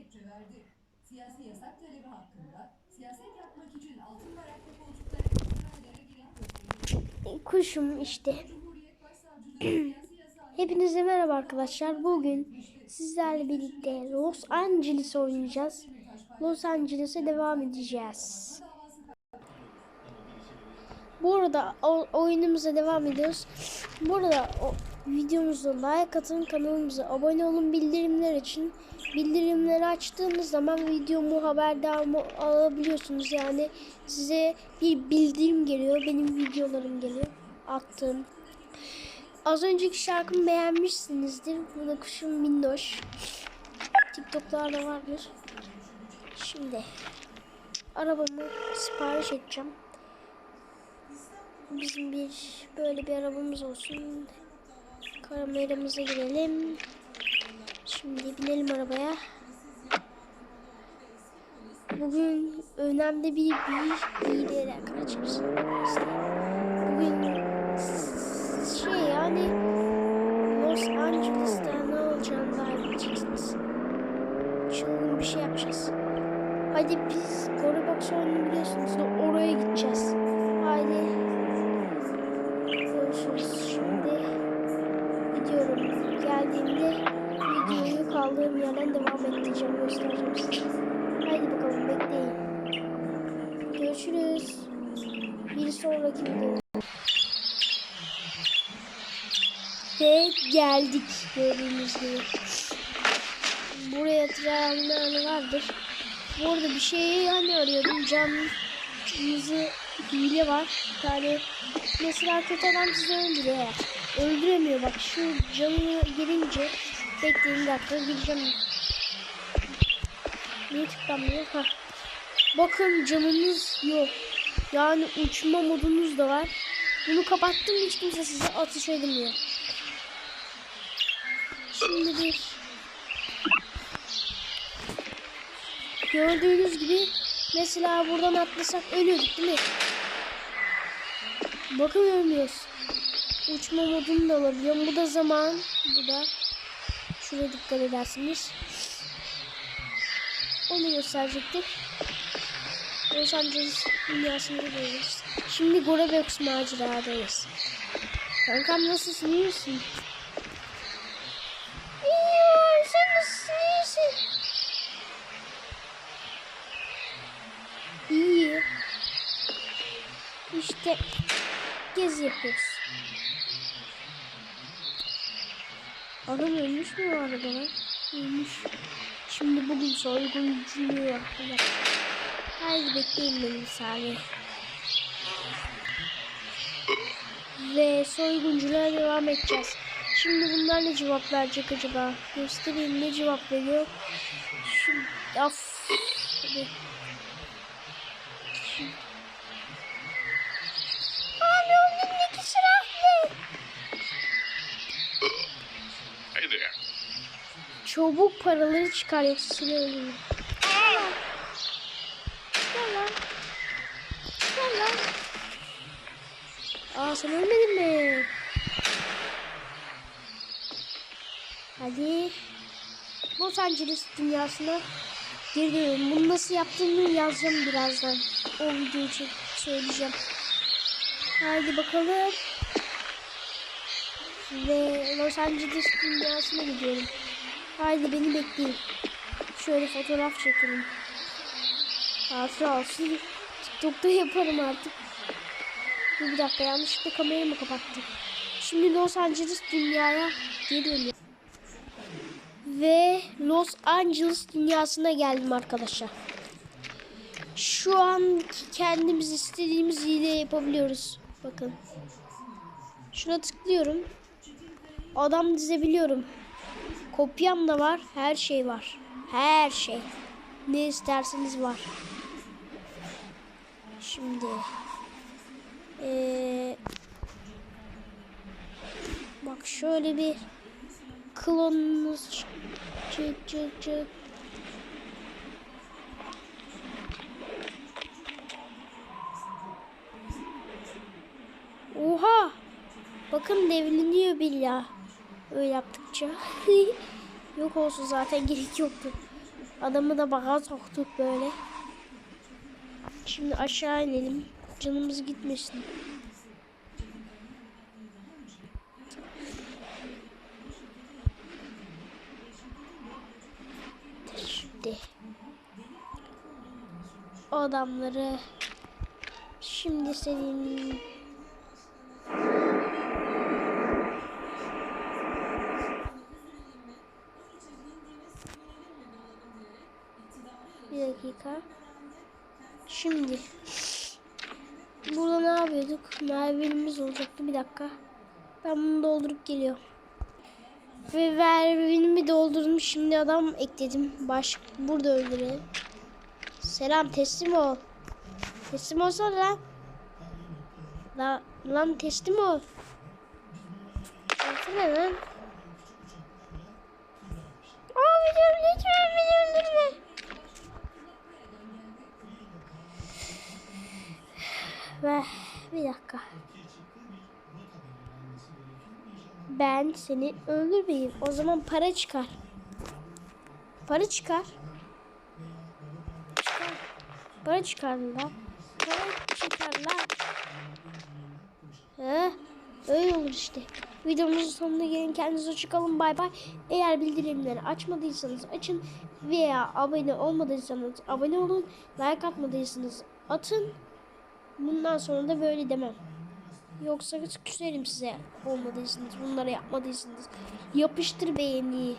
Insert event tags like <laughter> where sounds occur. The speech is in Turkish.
gerekçe verdi. Siyasi yasak talebi hakkında siyaset yapmak için altın varaklı koltuklara istifadelere gerek gösterildi. Kuşum işte. Hepinize merhaba arkadaşlar. Bugün sizlerle birlikte Los Angeles oynayacağız. Los Angeles'e devam edeceğiz. Bu arada oyunumuza devam ediyoruz. Bu arada o, videomuza like atın, kanalımıza abone olun bildirimler için. Bildirimleri açtığınız zaman videomu haberdar alabiliyorsunuz. Yani size bir bildirim geliyor. Benim videolarım geliyor. Attığım. Az önceki şarkımı beğenmişsinizdir. Bu da kuşum minnoş. TikTok'larda vardır. Şimdi arabamı sipariş edeceğim. Bizim bir böyle bir arabamız olsun. Kameramıza girelim. Şimdi binelim arabaya. Bugün önemli bir bir hileye kaçırız. Bugün şey yani Los Angeles'ta ne olacağını daha bileceksiniz. Çılgın bir şey yapacağız. Hadi biz Gore Box oyunu biliyorsunuz da oraya gideceğiz. Haydi. Görüşürüz. Şimdi kaldığım yerden devam edeceğim. Göstereceğim size. Haydi bakalım bekleyin. Görüşürüz. Bir sonraki videoda. Ve geldik gördüğünüz gibi. Buraya trenler vardır. Bu arada bir şeyi hani arıyordum. Canınızı hile var. Bir tane mesela kötü adam sizi öldürüyor. Öldüremiyor bak şu canını gelince bekleyin dakika gireceğim. Niye tıklanmıyor? Ha. Bakın canınız yok. Yani uçma modunuz da var. Bunu kapattım hiç kimse size atış edemiyor. Şimdi bir gördüğünüz gibi mesela buradan atlasak ölüyorduk değil mi? Bakın ölmüyoruz. Uçma modunu da alabiliyorum. Bu da zaman. Bu da şuraya dikkat edersiniz. Onu gösterecektik. Los Angeles dünyasında değiliz. Şimdi Gorebex maceradayız. Kankam nasılsın? iyi misin? İyiyim. Sen nasılsın? İyisin. İyi. İşte gezi yapıyoruz. Adam ölmüş mü o arada? Ölmüş. Şimdi bugün soygunculuğu yapacak. Haydi bekleyin beni saniye. Ve soygunculuğa devam edeceğiz. Şimdi bunlar ne cevap verecek acaba? Göstereyim ne cevap veriyor. Şu, of. Hadi. Çabuk paraları çıkar yoksa seni öldürürüm. Aa sen ölmedin mi? Hadi. Los Angeles dünyasına geri dönüyorum. Bunu nasıl yaptığımı yazacağım birazdan. O video için söyleyeceğim. Haydi bakalım. Ve Los Angeles dünyasına gidiyorum. Haydi beni bekleyin. Şöyle fotoğraf çekelim. Hatıra olsun. TikTok'ta yaparım artık. Dur bir dakika yanlışlıkla kamerayı mı kapattım? Şimdi Los Angeles dünyaya geri dönüyorum. Ve Los Angeles dünyasına geldim arkadaşlar. Şu an kendimiz istediğimiz hile yapabiliyoruz. Bakın. Şuna tıklıyorum. Adam dizebiliyorum. Kopyam da var. Her şey var. Her şey. Ne isterseniz var. Şimdi. Ee, bak şöyle bir klonumuz çık çık çık çık. Oha! Bakın devriliyor billah. Öyle yaptıkça. <laughs> Yok olsun zaten gerek yoktu. Adamı da baga soktuk böyle. Şimdi aşağı inelim. Canımız gitmesin. Şimdi adamları şimdi senin dakika. Şimdi burada ne yapıyorduk? Mervinimiz olacaktı. Bir dakika. Ben bunu doldurup geliyorum. Ve mervinimi doldurdum. Şimdi adam ekledim. Baş burada öldürelim. Selam teslim ol. Teslim olsana lan. La, lan teslim ol. Olsana lan. Abi lütfen beni öldürme. Ve bir dakika. Ben seni öldürmeyeyim. O zaman para çıkar. Para çıkar. Çıkar. Para çıkar lan. Para çıkar lan. He? Öyle olur işte. Videomuzun sonuna gelin. Kendinize hoşçakalın. Bay bay. Eğer bildirimleri açmadıysanız açın. Veya abone olmadıysanız abone olun. Like atmadıysanız atın. Bundan sonra da böyle demem. Yoksa küserim size olmadıysanız, bunları yapmadıysanız. Yapıştır beğeniyi.